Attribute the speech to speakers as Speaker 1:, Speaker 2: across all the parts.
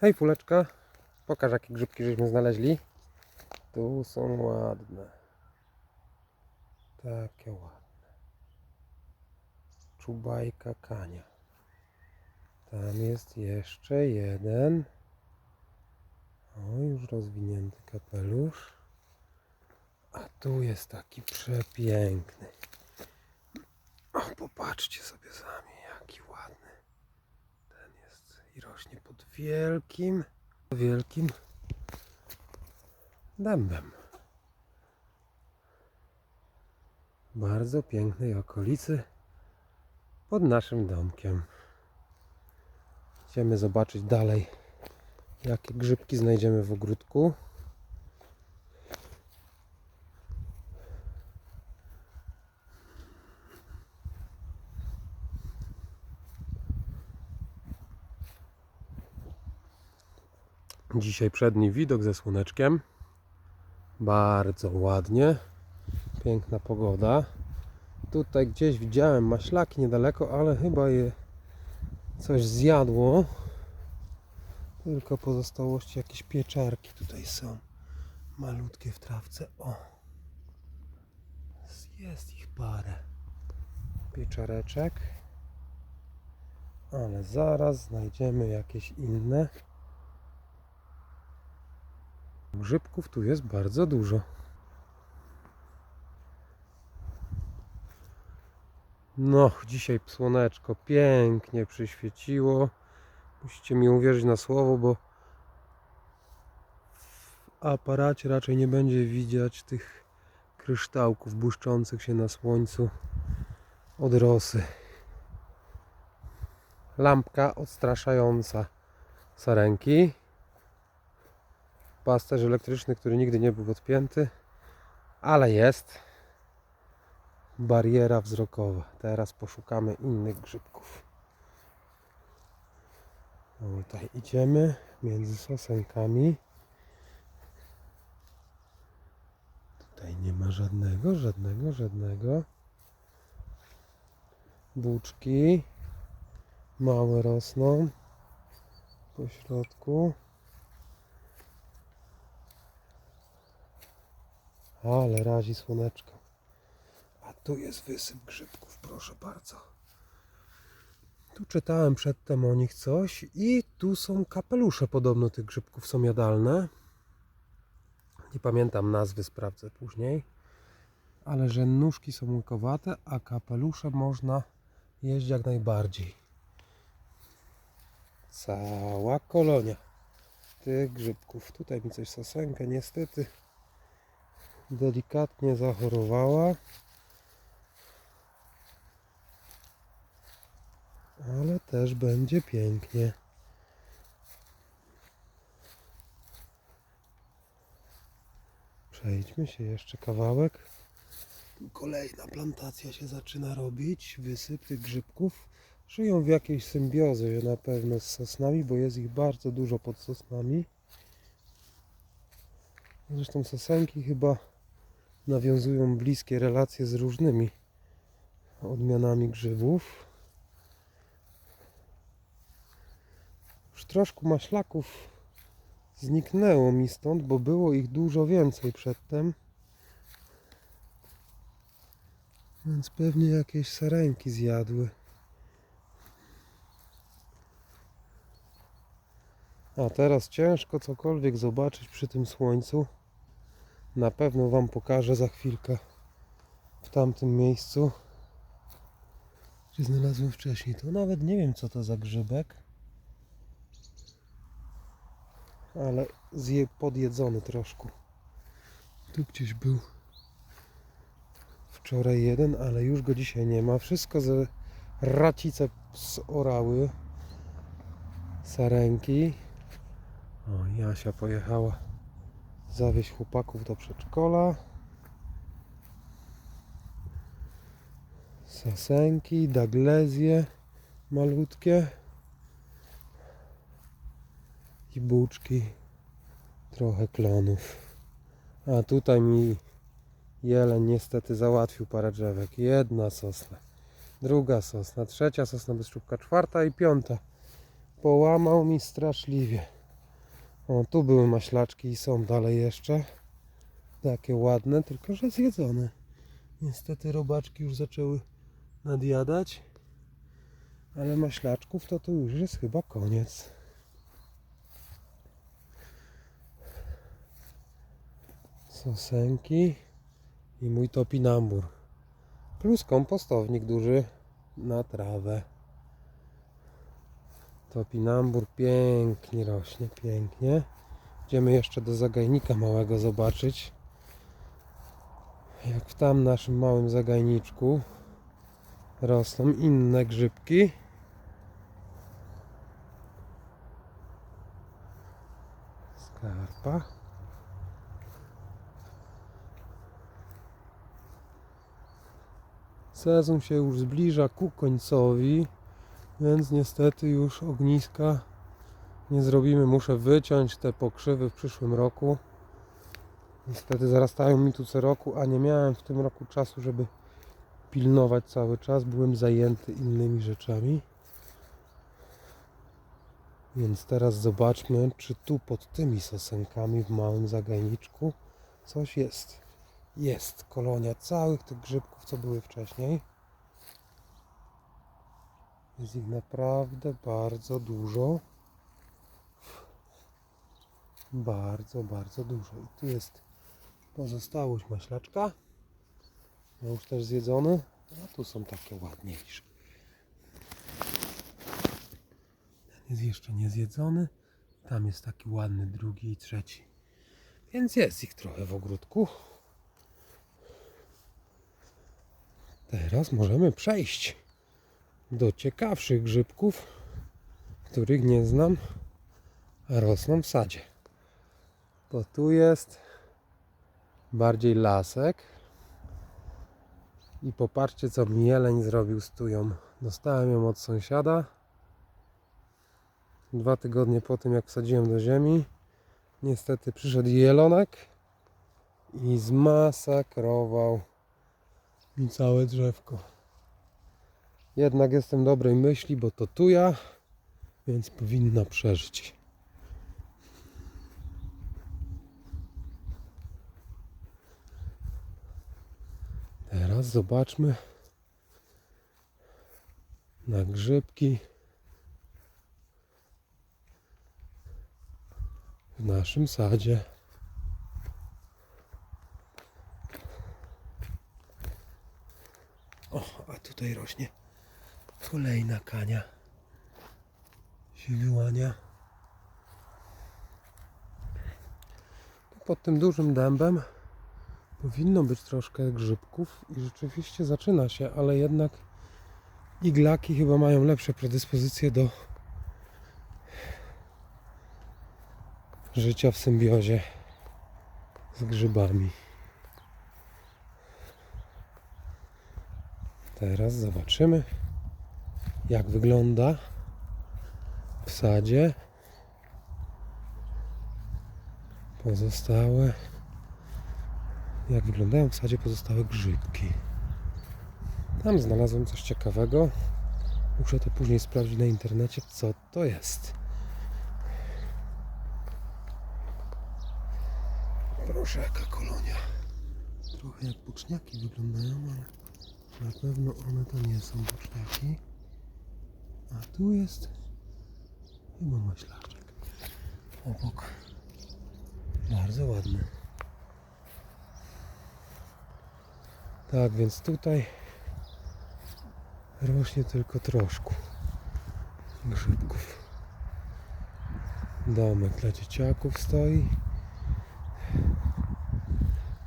Speaker 1: Hej Fuleczka, pokaż jakie grzybki żeśmy znaleźli. Tu są ładne. Takie ładne. Czubajka kania. Tam jest jeszcze jeden. O, już rozwinięty kapelusz. A tu jest taki przepiękny. O, popatrzcie sobie sami, jaki ładny. Ten jest i rośnie pod wielkim, wielkim dębem. Bardzo pięknej okolicy pod naszym domkiem. Idziemy zobaczyć dalej, jakie grzybki znajdziemy w ogródku. Dzisiaj przedni widok ze słoneczkiem. Bardzo ładnie. Piękna pogoda. Tutaj gdzieś widziałem maślaki niedaleko, ale chyba je coś zjadło. Tylko pozostałości jakieś pieczarki tutaj są. Malutkie w trawce. O! Jest ich parę. Pieczareczek. Ale zaraz znajdziemy jakieś inne. Grzybków tu jest bardzo dużo. No, dzisiaj słoneczko pięknie przyświeciło. Musicie mi uwierzyć na słowo, bo w aparacie raczej nie będzie widać tych kryształków błyszczących się na słońcu od rosy. Lampka odstraszająca sarenki pasterz elektryczny, który nigdy nie był odpięty, ale jest bariera wzrokowa. Teraz poszukamy innych grzybków. No, tutaj idziemy między sosenkami. Tutaj nie ma żadnego, żadnego, żadnego. Buczki małe rosną po środku. Ale razi słoneczko. A tu jest wysyp grzybków, proszę bardzo. Tu czytałem przedtem o nich coś i tu są kapelusze podobno tych grzybków są jadalne. Nie pamiętam nazwy, sprawdzę później. Ale że nóżki są łykowate, a kapelusze można jeść jak najbardziej. Cała kolonia tych grzybków. Tutaj mi coś sosenkę niestety delikatnie zachorowała. Ale też będzie pięknie. Przejdźmy się jeszcze kawałek. Kolejna plantacja się zaczyna robić. Wysyp tych grzybków. Żyją w jakiejś symbiozie na pewno z sosnami, bo jest ich bardzo dużo pod sosnami. Zresztą sosenki chyba nawiązują bliskie relacje z różnymi odmianami grzybów. Już troszkę maślaków zniknęło mi stąd, bo było ich dużo więcej przedtem. Więc pewnie jakieś sarenki zjadły. A teraz ciężko cokolwiek zobaczyć przy tym słońcu. Na pewno Wam pokażę za chwilkę w tamtym miejscu, gdzie znalazłem wcześniej. To nawet nie wiem, co to za grzybek, ale zje, podjedzony troszkę. Tu gdzieś był wczoraj jeden, ale już go dzisiaj nie ma. Wszystko ze racice zorały, sarenki. O, Jasia pojechała zawieźć chłopaków do przedszkola. Sasenki, daglezje malutkie i buczki, trochę klonów. A tutaj mi jeleń niestety załatwił parę drzewek. Jedna sosna, druga sosna, trzecia sosna bez czubka, czwarta i piąta. Połamał mi straszliwie. O, tu były maślaczki i są dalej jeszcze. Takie ładne, tylko że zjedzone. Niestety robaczki już zaczęły nadjadać. Ale maślaczków to tu już jest chyba koniec. Sosenki i mój topinambur. Plus kompostownik duży na trawę. Topinambur pięknie rośnie, pięknie. Idziemy jeszcze do zagajnika małego zobaczyć. Jak w tam naszym małym zagajniczku rosną inne grzybki. Skarpa. Sezon się już zbliża ku końcowi, więc niestety już ogniska nie zrobimy. Muszę wyciąć te pokrzywy w przyszłym roku. Niestety zarastają mi tu co roku, a nie miałem w tym roku czasu, żeby pilnować cały czas. Byłem zajęty innymi rzeczami. Więc teraz zobaczmy, czy tu pod tymi sosenkami w małym zagajniczku coś jest. Jest kolonia całych tych grzybków, co były wcześniej. Jest ich naprawdę bardzo dużo. Bardzo, bardzo dużo. I tu jest pozostałość maślaczka. No już też zjedzony. A tu są takie ładniejsze. Ten jest jeszcze nie zjedzony. Tam jest taki ładny drugi i trzeci. Więc jest ich trochę w ogródku. Teraz możemy przejść do ciekawszych grzybków, których nie znam, a rosną w sadzie. Bo tu jest bardziej lasek. I popatrzcie, co mi jeleń zrobił z tują. Dostałem ją od sąsiada. Dwa tygodnie po tym, jak wsadziłem do ziemi, niestety przyszedł jelonek i zmasakrował mi całe drzewko. Jednak jestem dobrej myśli, bo to tuja, więc powinna przeżyć. Teraz zobaczmy na grzybki w naszym sadzie. O, a tutaj rośnie kolejna kania się. Pod tym dużym dębem powinno być troszkę grzybków i rzeczywiście zaczyna się, ale jednak iglaki chyba mają lepsze predyspozycje do życia w symbiozie z grzybami. Teraz zobaczymy, jak wygląda w sadzie pozostałe, jak wyglądają w sadzie pozostałe grzybki. Tam znalazłem coś ciekawego. Muszę to później sprawdzić na internecie, co to jest. Proszę, jaka kolonia. Trochę jak boczniaki wyglądają, ale na pewno one to nie są boczniaki. A tu jest chyba maślaczek. Obok. Bardzo ładny. Tak, więc tutaj rośnie tylko troszkę grzybków. Domek dla dzieciaków stoi.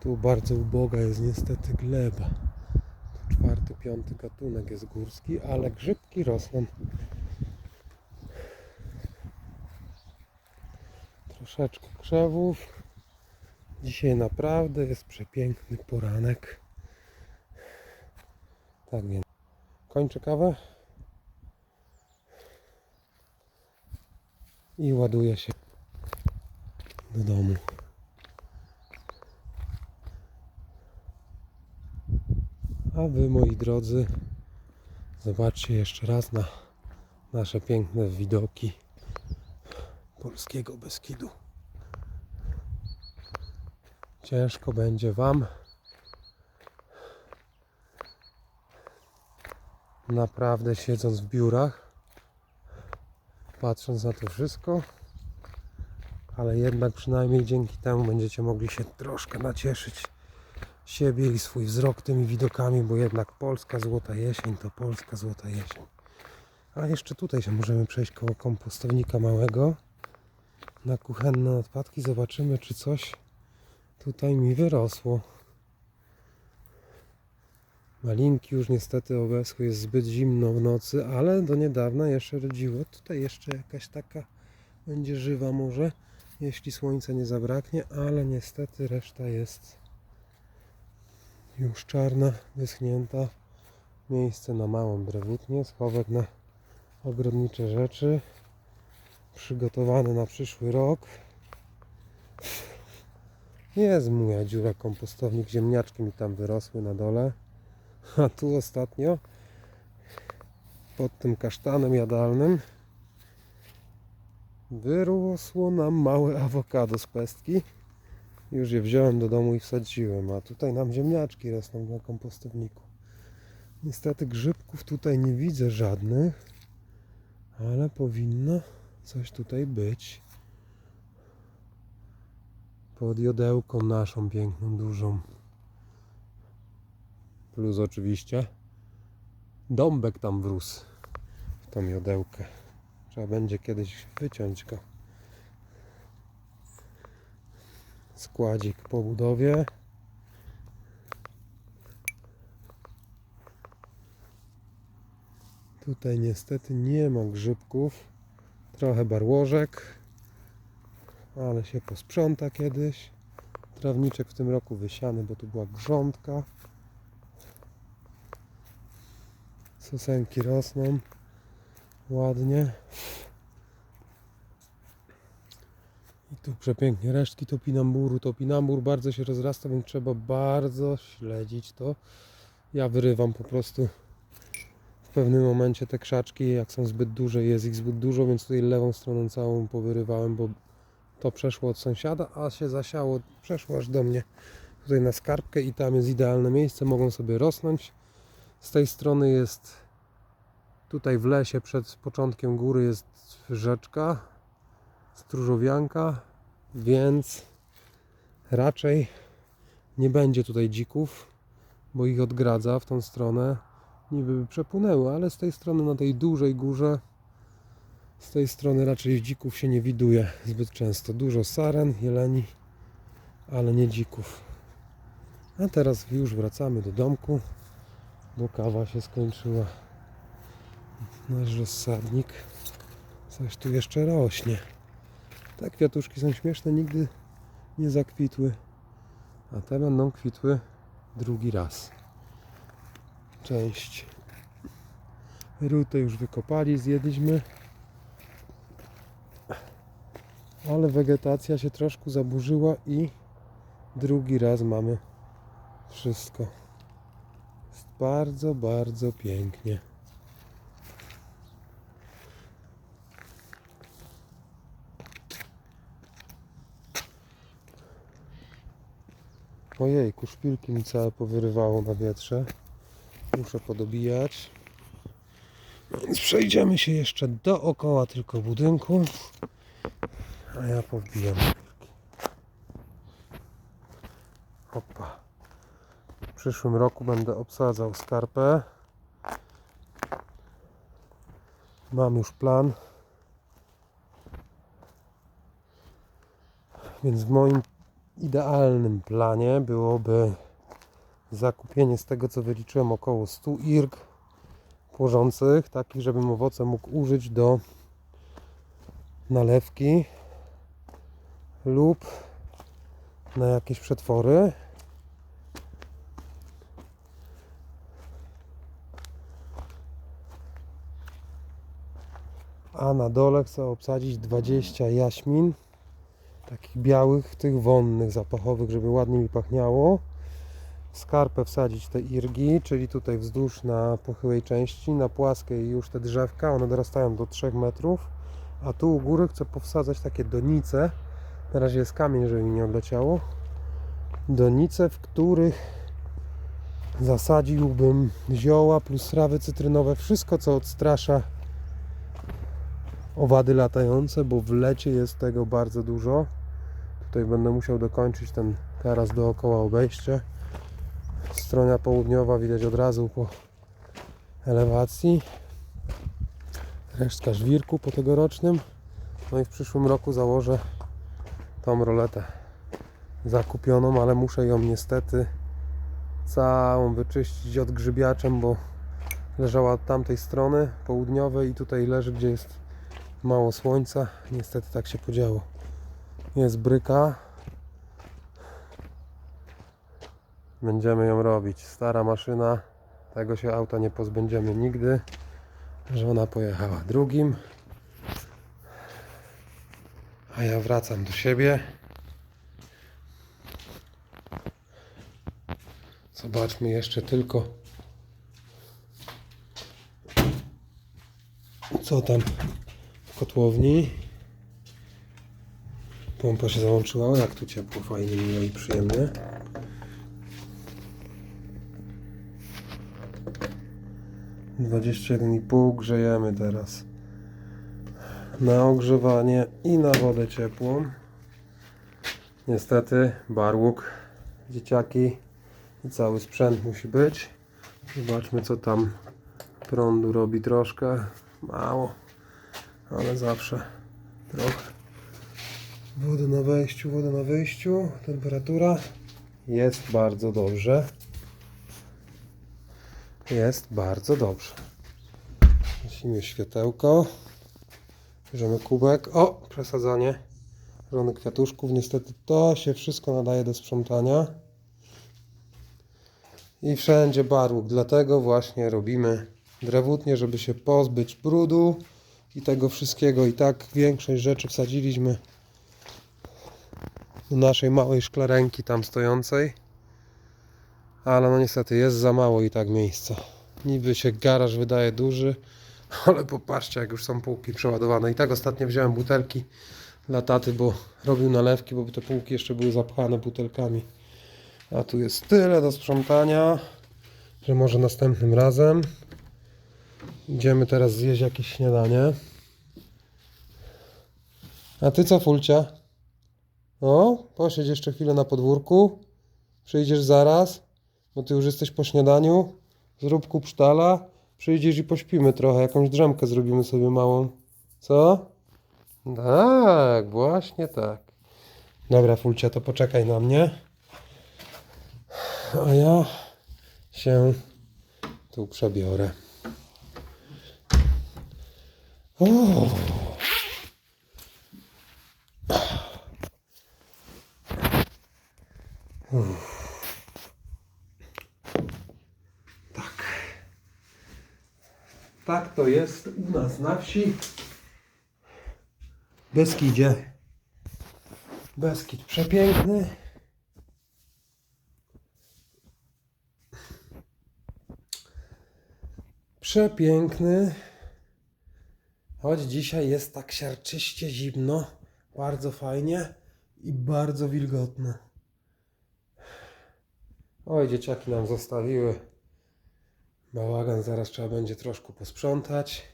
Speaker 1: Tu bardzo uboga jest niestety gleba czwarty, piąty gatunek jest górski, ale grzybki rosną. Troszeczkę krzewów. Dzisiaj naprawdę jest przepiękny poranek. Tak więc kończę kawę i ładuję się do domu. A Wy, moi drodzy, zobaczcie jeszcze raz na nasze piękne widoki polskiego Beskidu. Ciężko będzie Wam naprawdę siedząc w biurach, patrząc na to wszystko, ale jednak przynajmniej dzięki temu będziecie mogli się troszkę nacieszyć siebie i swój wzrok tymi widokami, bo jednak polska złota jesień to polska złota jesień. A jeszcze tutaj się możemy przejść koło kompostownika małego na kuchenne odpadki. Zobaczymy, czy coś tutaj mi wyrosło. Malinki już niestety obeschły, jest zbyt zimno w nocy, ale do niedawna jeszcze rodziło. Tutaj jeszcze jakaś taka będzie żywa może, jeśli słońca nie zabraknie, ale niestety reszta jest już czarna, wyschnięta. Miejsce na małą drewutnię, schowek na ogrodnicze rzeczy. Przygotowany na przyszły rok. Jest moja dziura kompostownik, ziemniaczki mi tam wyrosły na dole. A tu ostatnio pod tym kasztanem jadalnym wyrosło nam małe awokado z pestki. Już je wziąłem do domu i wsadziłem, a tutaj nam ziemniaczki rosną na kompostowniku. Niestety grzybków tutaj nie widzę żadnych, ale powinno coś tutaj być. Pod jodełką naszą piękną, dużą. Plus oczywiście dąbek tam wrósł w tą jodełkę. Trzeba będzie kiedyś wyciąć go. Składzik po budowie. Tutaj niestety nie ma grzybków. Trochę barłożek, ale się posprząta kiedyś. Trawniczek w tym roku wysiany, bo tu była grządka. Sosenki rosną ładnie. I tu przepięknie resztki topinamburu. Topinambur bardzo się rozrasta, więc trzeba bardzo śledzić to. Ja wyrywam po prostu w pewnym momencie te krzaczki, jak są zbyt duże, jest ich zbyt dużo, więc tutaj lewą stroną całą powyrywałem, bo to przeszło od sąsiada, a się zasiało, przeszło aż do mnie tutaj na skarbkę i tam jest idealne miejsce, mogą sobie rosnąć. Z tej strony jest tutaj w lesie przed początkiem góry jest rzeczka, stróżowianka, więc raczej nie będzie tutaj dzików, bo ich odgradza w tą stronę. Niby by przepłynęły, ale z tej strony na tej dużej górze z tej strony raczej dzików się nie widuje zbyt często. Dużo saren, jeleni, ale nie dzików. A teraz już wracamy do domku, bo kawa się skończyła. Nasz rozsadnik. Coś tu jeszcze rośnie. Te kwiatuszki są śmieszne, nigdy nie zakwitły. A te będą kwitły drugi raz. Część. Rutę już wykopali, zjedliśmy. Ale wegetacja się troszkę zaburzyła i drugi raz mamy wszystko. Jest bardzo, bardzo pięknie. Ojejku, szpilki mi całe powyrywało na wietrze. Muszę podobijać. Więc przejdziemy się jeszcze dookoła tylko budynku. A ja powbijam. Hopa. W przyszłym roku będę obsadzał skarpę. Mam już plan. Więc w moim idealnym planie byłoby zakupienie z tego co wyliczyłem około 100 irg płożących, takich żebym owoce mógł użyć do nalewki lub na jakieś przetwory. A na dole chcę obsadzić 20 jaśmin takich białych, tych wonnych, zapachowych, żeby ładnie mi pachniało. W skarpę wsadzić te irgi, czyli tutaj wzdłuż na pochyłej części, na płaskiej już te drzewka, one dorastają do 3 metrów, a tu u góry chcę powsadzać takie donice. Na razie jest kamień, żeby mi nie odleciało. donice, w których zasadziłbym zioła plus trawy cytrynowe, wszystko co odstrasza owady latające, bo w lecie jest tego bardzo dużo. Tutaj będę musiał dokończyć ten teraz dookoła obejście. Strona południowa widać od razu po elewacji. Resztka żwirku po tegorocznym. No i w przyszłym roku założę tą roletę zakupioną, ale muszę ją niestety całą wyczyścić od grzybiaczem, bo leżała od tamtej strony południowej i tutaj leży, gdzie jest mało słońca. Niestety tak się podziało. Jest bryka. Będziemy ją robić. Stara maszyna. Tego się auta nie pozbędziemy nigdy. Żona pojechała drugim. A ja wracam do siebie. Zobaczmy jeszcze tylko co tam w kotłowni. Pompa się załączyła. Jak tu ciepło, fajnie, miło i przyjemnie. Dwadzieścia jeden i pół grzejemy teraz na ogrzewanie i na wodę ciepłą. Niestety barłuk, dzieciaki i cały sprzęt musi być. Zobaczmy co tam prądu robi troszkę. Mało, ale zawsze trochę. Woda na wejściu, woda na wyjściu. Temperatura jest bardzo dobrze. Jest bardzo dobrze. Gasimy światełko. Bierzemy kubek. O, przesadzanie. Żony kwiatuszków. Niestety to się wszystko nadaje do sprzątania. I wszędzie barłuk. Dlatego właśnie robimy drewutnie, żeby się pozbyć brudu i tego wszystkiego. I tak większość rzeczy wsadziliśmy do naszej małej szklarenki tam stojącej. Ale no niestety jest za mało i tak miejsca. Niby się garaż wydaje duży, ale popatrzcie jak już są półki przeładowane. I tak ostatnio wziąłem butelki dla taty, bo robił nalewki, bo te półki jeszcze były zapchane butelkami. A tu jest tyle do sprzątania, że może następnym razem. Idziemy teraz zjeść jakieś śniadanie. A ty co, Fulcia? O, posiedź jeszcze chwilę na podwórku. Przyjdziesz zaraz, bo ty już jesteś po śniadaniu. Zrób kupsztala. Przyjdziesz i pośpimy trochę, jakąś drzemkę zrobimy sobie małą. Co? Tak, właśnie tak. Dobra, Fulcia, to poczekaj na mnie. A ja się tu przebiorę. Tak. Tak to jest u nas na wsi. Beskidzie. Beskid przepiękny. Przepiękny. Choć dzisiaj jest tak siarczyście zimno, bardzo fajnie i bardzo wilgotno. Oj, dzieciaki nam zostawiły bałagan, zaraz trzeba będzie troszkę posprzątać.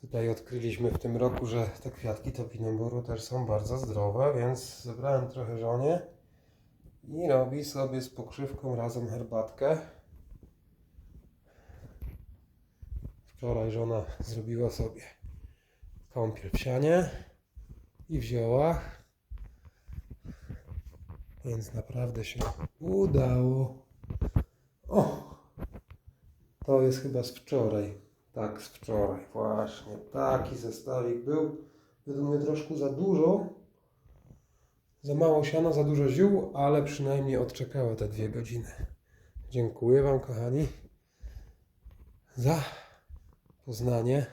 Speaker 1: Tutaj odkryliśmy w tym roku, że te kwiatki topinoboru też są bardzo zdrowe, więc zebrałem trochę żonie i robi sobie z pokrzywką razem herbatkę. Wczoraj żona zrobiła sobie kąpiel w i w ziołach. Więc naprawdę się udało. O! To jest chyba z wczoraj. Tak, z wczoraj, właśnie. Taki zestawik był. Według mnie troszkę za dużo. Za mało siana, za dużo ziół, ale przynajmniej odczekała te dwie godziny. Dziękuję Wam, kochani, za poznanie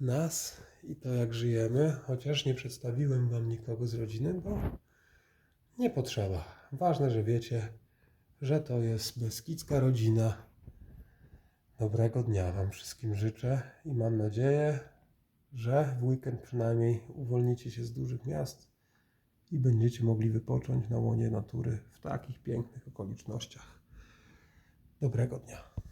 Speaker 1: nas i to, jak żyjemy. Chociaż nie przedstawiłem Wam nikogo z rodziny, bo nie potrzeba. Ważne, że wiecie, że to jest Beskidzka rodzina. Dobrego dnia Wam wszystkim życzę i mam nadzieję, że w weekend przynajmniej uwolnicie się z dużych miast i będziecie mogli wypocząć na łonie natury w takich pięknych okolicznościach. Dobrego dnia.